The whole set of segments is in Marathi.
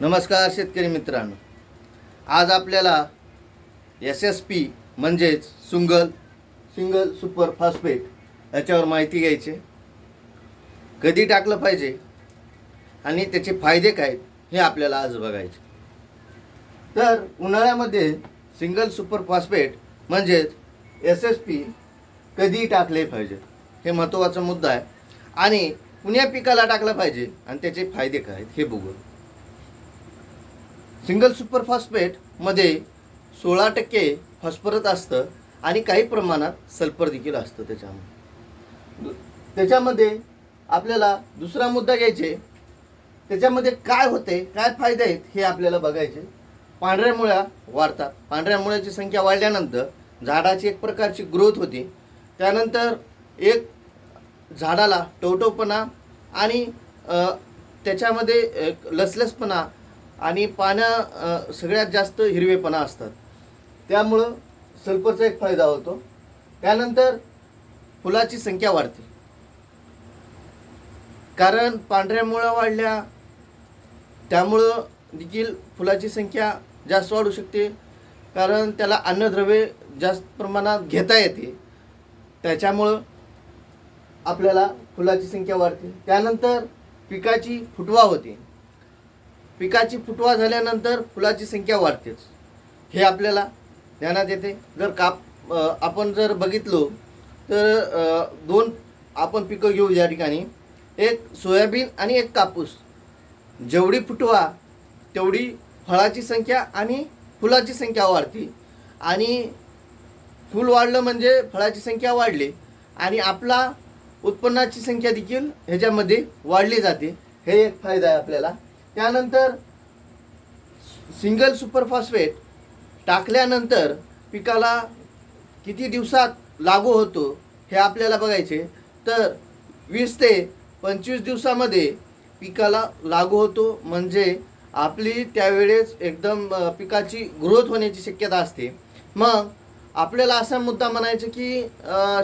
नमस्कार शेतकरी मित्रांनो. आज आपल्याला एस एस पी म्हणजेच सुंगल सिंगल सुपर फॉस्फेट याच्यावर माहिती घ्यायची कधी टाकलं पाहिजे आणि त्याचे फायदे काय आहेत, हे आपल्याला आज बघायचे. तर उन्हाळ्यामध्ये सिंगल सुपर फॉस्फेट म्हणजेच एस एस पी कधी टाकले पाहिजे हे महत्त्वाचा मुद्दा आहे. आणि पुण्या पिकाला टाकलं पाहिजे आणि त्याचे फायदे काय आहेत हे बघू सिंगल सुपर फॉस्फेटमध्ये सोळा टक्के फॉस्फरस असतं आणि काही प्रमाणात सल्फर देखील असतं त्याच्यामध्ये. त्याच्यामध्ये आपल्याला दुसरा मुद्दा घ्यायचे. त्याच्यामध्ये काय होते काय फायदे आहेत हे आपल्याला बघायचे. पांढऱ्या मुळ्या वाढतात. पांढऱ्या मुळ्याची संख्या वाढल्यानंतर झाडाची एक प्रकारची ग्रोथ होती. त्यानंतर एक झाडाला टवटवपणा आणि त्याच्यामध्ये एक लसलसपणा आणि पाण्या सगळ्यात जास्त हिरवेपणा असतात. त्यामुळं सल्फरचा एक फायदा होतो. त्यानंतर फुलाची संख्या वाढते. कारण पांढऱ्या मुळा वाढल्या त्यामुळं देखील फुलाची संख्या जास्त वाढू शकते. कारण त्याला अन्नद्रव्ये जास्त प्रमाणात घेता येते. त्याच्यामुळं आपल्याला फुलाची संख्या वाढते. त्यानंतर पिकाची फुटवा होते. पिकाची फुटवा झाल्यानंतर फुलाची संख्या वाढतेच हे आपल्याला ध्यानात येते. जर काप आपण जर बघितलो तर दोन आपण पिकं घेऊ या ठिकाणी. एक सोयाबीन आणि एक कापूस. जेवढी फुटवा तेवढी फळाची संख्या आणि फुलाची संख्या वाढते. आणि फूल वाढलं म्हणजे फळाची संख्या वाढली. आणि आपला उत्पन्नाची संख्या देखील ह्याच्यामध्ये वाढली जाते. हे एक फायदा आहे आपल्याला. त्यानंतर सिंगल सुपरफॉस्फेट टाकल्यानंतर पिकाला किती दिवसात लागू होतो हे आपल्याला बघायचे. तर वीस ते पंचवीस दिवसामध्ये पिकाला लागू होतो. म्हणजे आपली त्यावेळेस एकदम पिकाची ग्रोथ होण्याची शक्यता असते. मग आपल्याला असा मुद्दा म्हणायचं की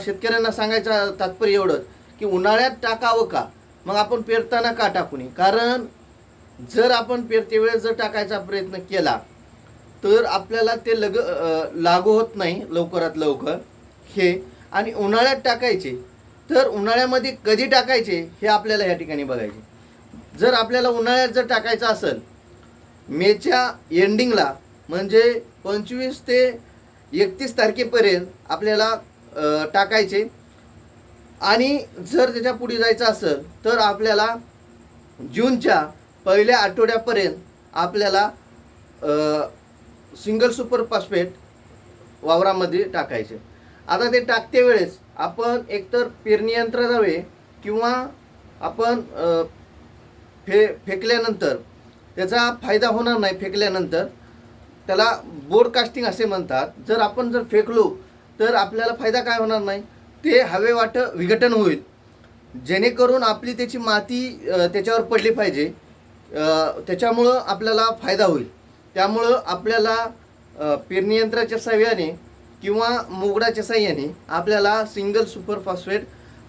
शेतकऱ्यांना सांगायचं तात्पर्य एवढंच की उन्हाळ्यात टाकावं का? मग आपण पेरताना का टाकू नये? कारण जर आपण पेरतेवेळेस जर टाकायचा प्रयत्न केला तर आपल्याला ते लग लागू होत नाही लवकरात लवकर. हे आणि उन्हाळ्यात टाकायचे तर उन्हाळ्यामध्ये कधी टाकायचे हे आपल्याला या ठिकाणी बघायचे. जर आपल्याला उन्हाळ्यात जर टाकायचं असेल मेच्या एंडिंगला म्हणजे पंचवीस ते एकतीस तारखेपर्यंत आपल्याला टाकायचे. आणि जर त्याच्या पुढे जायचं असेल तर आपल्याला जूनच्या पहिल्या आठवड्यापर्यंत आपल्याला सिंगल सुपर फॉस्फेट वावरामध्ये टाकायचे. आता ते टाकते वेळेस आपण एकतर पेरणी जावे किंवा आपण फे फेकल्यानंतर त्याचा फायदा होणार नाही फेकल्यानंतर. त्याला बोर्ड कास्टिंग असे म्हणतात. जर आपण जर फेकलो तर आपल्याला फायदा काय होणार नाही? ते हवे वाटं विघटन होईल. जेणेकरून आपली त्याची माती त्याच्यावर पडली पाहिजे. त्याच्यामुळं आपल्याला फायदा होईल. त्यामुळं आपल्याला पेरणी यंत्राच्या साह्याने किंवा मुगडाच्या साह्याने आपल्याला सिंगल सुपर फॉस्फेट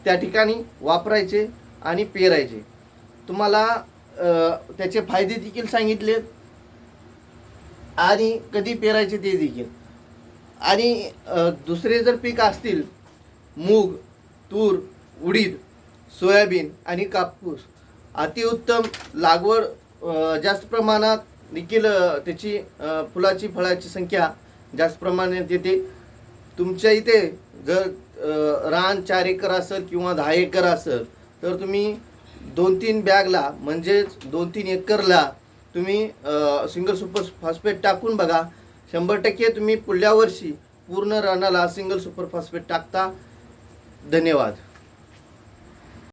त्या ठिकाणी वापरायचे आणि पेरायचे. तुम्हाला त्याचे फायदे देखील सांगितलेत आणि कधी पेरायचे ते देखील. आणि दुसरे जर पीक असतील मूग तूर उडीद सोयाबीन आणि कापूस अतिउत्तम लागवड जास्त प्रमाणात देखील त्याची फुलाची फळाची संख्या जास्त प्रमाणात येते तुमच्या इथे जर रान चार एकर असेल किंवा दहा एकर असेल तर तुम्ही दोन तीन बॅगला म्हणजेच दोन तीन एकरला तुम्ही सिंगल सुपर फॉस्फेट टाकून बघा. शंभर टक्के तुम्ही पुढल्या वर्षी पूर्ण रानाला सिंगल सुपर फॉस्फेट टाकता. धन्यवाद.